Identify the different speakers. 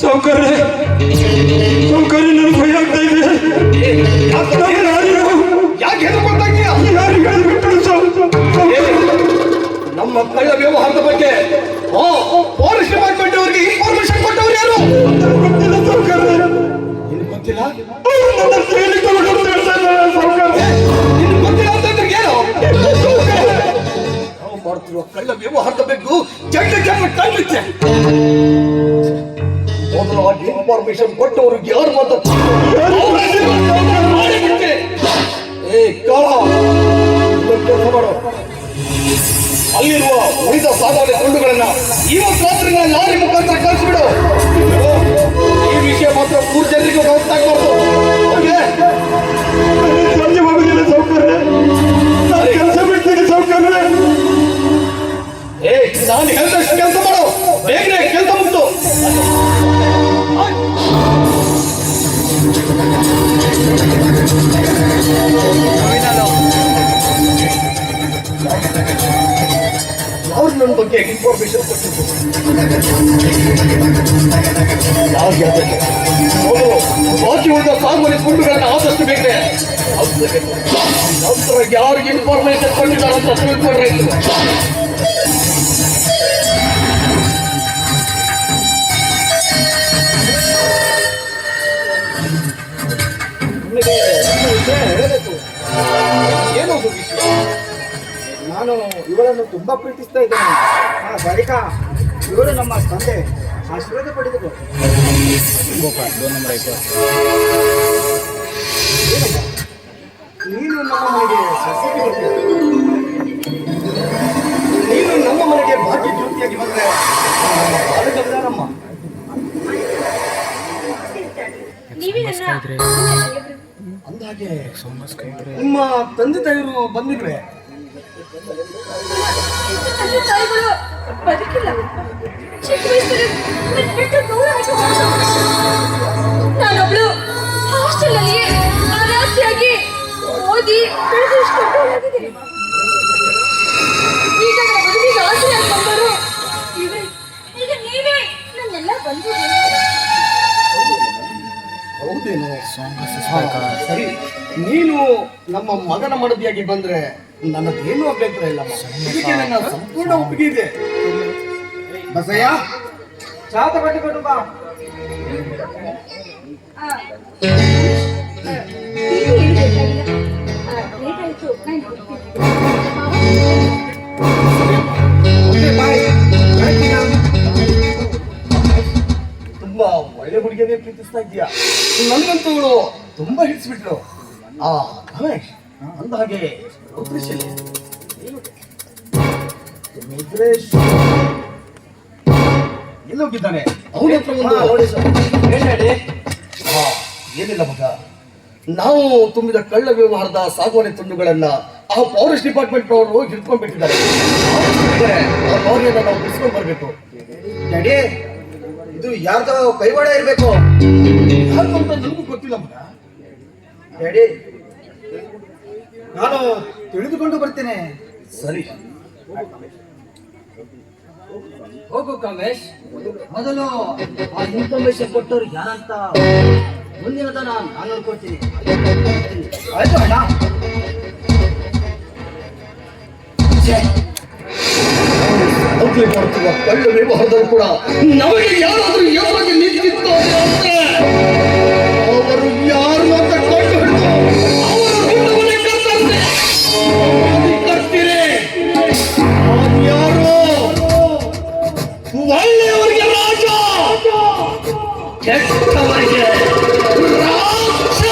Speaker 1: ಸೌಕರ್ಯ. ಸೌಕರ್ಯ ನನ್ನ ಭಯ ಆಗ್ತಾ ಇದೆ. ನಾನು
Speaker 2: ಯಾಕೆ
Speaker 1: ಹೇಳ್ಬಿಟ್ಟು
Speaker 2: ನಮ್ಮ ಮಕ್ಕಳ ವ್ಯವಹಾರದ ಬಗ್ಗೆ. ಫಾರೆಸ್ಟ್ ಡಿಪಾರ್ಟ್ಮೆಂಟ್ ಅವರಿಗೆ ಇನ್ಫಾರ್ಮೇಶನ್ ಕೊಟ್ಟವ್ರು ಯಾರು?
Speaker 1: ಗೊತ್ತಿಲ್ಲ ಸೌಕರ್ಯ.
Speaker 2: ನಿನಗೆ ಗೊತ್ತಿಲ್ಲ? ನಿನಗೆ ಗೊತ್ತಿಲ್ಲ ಅಂತಂದ್ರೆ ಏನು? ನಾವು ಮಾಡ್ತಿರುವ ಕಳ್ಳ ವ್ಯವಹಾರದ ಬಗ್ಗೆ ಜಡ್ಡ ಜಡ್ಡ ಕಣ್ಣಿಚ್ಚೆ ಮೊದಲಾಗಿ ಇನ್ಫಾರ್ಮೇಶನ್ ಕೊಟ್ಟವ್ರಿಗೆ ಯಾರು ಮಾತಾಡ್ತಾರೆ. ಏ ಇದೊಂದು ಕೆಲಸ ಮಾಡು. ಅಲ್ಲಿರುವ ಉಳಿದ ಸಾಗಾಣೆ ತುಂಡುಗಳನ್ನ ಇವತ್ತು ರಾತ್ರಿ ಲಾರಿ ಮುಖಾಂತರ ಕಳಿಸ್ಬಿಡು. ಈ ವಿಷಯ ಮಾತ್ರ ಮೂರು ಜನರಿಗೆ ಗೊತ್ತಾಗ್ಬಾರ್ದು.
Speaker 1: ಕೆಲಸ ಬಿಡ್ತೀನಿ ಸೌಕರ್ಯ.
Speaker 2: ಏ ನಾನು ಹೇಳಿದಷ್ಟು ಕೆಲಸ ಮಾಡು. ಬೇಗನೆ ಕೆಲಸ ಅವ್ರು ನನ್ನ ಬಗ್ಗೆ ಯಾವ್ದು ಯಾವ್ದಕ್ಕೆ? ಮೊದಲು ಬಾಕಿ ಉಳಿದ ಸಾಗುವಳಿ ಗುಂಡುಗಳನ್ನ ಯಾರಿಗೆ ಇನ್ಫಾರ್ಮೇಶನ್ ಕೊಟ್ಟಿದ್ದಾರೆ ಅಂತ ತಿಳ್ಕೊಂಡ್ರೆ
Speaker 3: ನಾನು ಇವಳನ್ನು ತುಂಬಾ ಪ್ರೀತಿಸ್ತಾ ಇದ್ದೇನೆ ಆ ಬಳಿಕ ಇವರು ನಮ್ಮ ತಂದೆ ಆಶೀರ್ವಾದ ಪಡೆದುಕೋ? ನೀನು ನಮ್ಮ ಮನೆಗೆ. ನೀನು ನಮ್ಮ ಮನೆಗೆ ಭಾಗ್ಯ ಜ್ಯೋತಿಯಾಗಿ ಬಂದ್ರೆ ಬಾಲಗಂಗಾರಮ್ಮ
Speaker 2: ಅಂದಾಗೆ ನಿಮ್ಮ ತಂದೆ ತಾಯಿರು ಬಂದಿದ್ರೆ
Speaker 4: ತಾಯಿಗಳು ಬದುಕಿಲ್ಲ ಚಿಕ್ಕ ವಯಸ್ಸಲ್ಲಿ ಬಿಟ್ಟು ದೂರ ನಾನೊಬ್ಳು ಹಾಸ್ಟೆಲ್ ಅಲ್ಲಿ ಓದಿ ಬೆಳೆದು ಇಷ್ಟು ದೊಡ್ಡವಳಾಗಿದ್ದೀನಿ. ಈಗ. ಈಗ ನೀವೇ ನನ್ನೆಲ್ಲ ಬಂಧು
Speaker 2: ಹೌದೇನು? ಸರಿ. ನೀನು ನಮ್ಮ ಮಗನ ಮಡದಿಯಾಗಿ ಬಂದ್ರೆ ನನ್ನದೇನು ಅಭ್ಯಂತರ ಇಲ್ಲ ಇದಕ್ಕೆ ನನ್ನ ಸಂಪೂರ್ಣ ಒಪ್ಪಿಗೆ ಇದೆ.
Speaker 3: ಬಸಯ್ಯ? ಚಾ ತಗೊಂಡು ಬಾ.
Speaker 2: ಪ್ರೀತಿಸ್ತಾ ಇದೀಯಾ ನನಗಂತೂ ಇವಳು ತುಂಬಾ ಹಿಡಿಸ್ಬಿಟ್ರು ಆ ಗಣೇಶ್ ಅಂದ ಹಾಗೆ ರುದ್ರೇಶ್ ಎಲ್ಲಿ? ರುದ್ರೇಶ್ ಎಲ್ಲಿ ಹೋಗಿದ್ದಾನೆ ಅವನ ಹತ್ರ ಒಂದು
Speaker 3: ನೋಡಿ
Speaker 2: ಹೇಳಿ? ಹಾ, ಏನಿಲ್ಲ ಮಗ. ನಾವು ತುಂಬಿದ ಕಳ್ಳ ವ್ಯವಹಾರದ ಸಾಗುವಳಿ ತುಂಡುಗಳನ್ನ ಆ ಫಾರೆಸ್ಟ್ ಡಿಪಾರ್ಟ್ಮೆಂಟ್ ಅವರು ಹಿಡ್ಕೊಂಡ್ಬಿಟ್ಟಿದ್ದಾರೆ. ಲಾರಿಯನ್ನ ನಾವು ಬಿಡಿಸ್ಕೊಂಡ್ ಬರ್ಬೇಕು.
Speaker 3: ಇದು ಯಾರ್ದೋ ಕೈವಾಡ ಇರ್ಬೇಕು?
Speaker 2: ಯಾರು ಅಂತ ನನಗೂ ಗೊತ್ತಿಲ್ಲ ಮಗ.
Speaker 3: ಡ್ಯಾಡಿ ನಾನು ತಿಳಿದುಕೊಂಡು ಬರ್ತೇನೆ.
Speaker 2: ಸರಿ.
Speaker 5: ಹೋಗು ಕಮೇಶ್ ಮೊದಲು ಆ ಇನ್ಫಾರ್ಮೇಶನ್ ಕೊಟ್ಟವ್ರು ಯಾರಂತ ಮುಂದಿನ ನಾನು ನಾನು ನೋಡ್ಕೊಡ್ತೀನಿ.
Speaker 3: ಆಯ್ತು ಅಣ್ಣ.
Speaker 2: ಕಣ್ಣಲ್ಲಿ ಬರ್ತಿರುವ ಕಳ್ಳ ವ್ಯವಹಾರದಲ್ಲಿ ಕೂಡ ನಮಗೆ ಯಾರಾದರೂ ಯಾವಾಗ ನಿಂತಿತ್ತು ಅವರು ಯಾರು ಅಂತ ಕಂಡು ಹಿಡಿದು ಯಾರು? ಒಳ್ಳೆಯವರಿಗೆ ರಾಜ. ಕೆಟ್ಟವರಿಗೆ ರಾಜ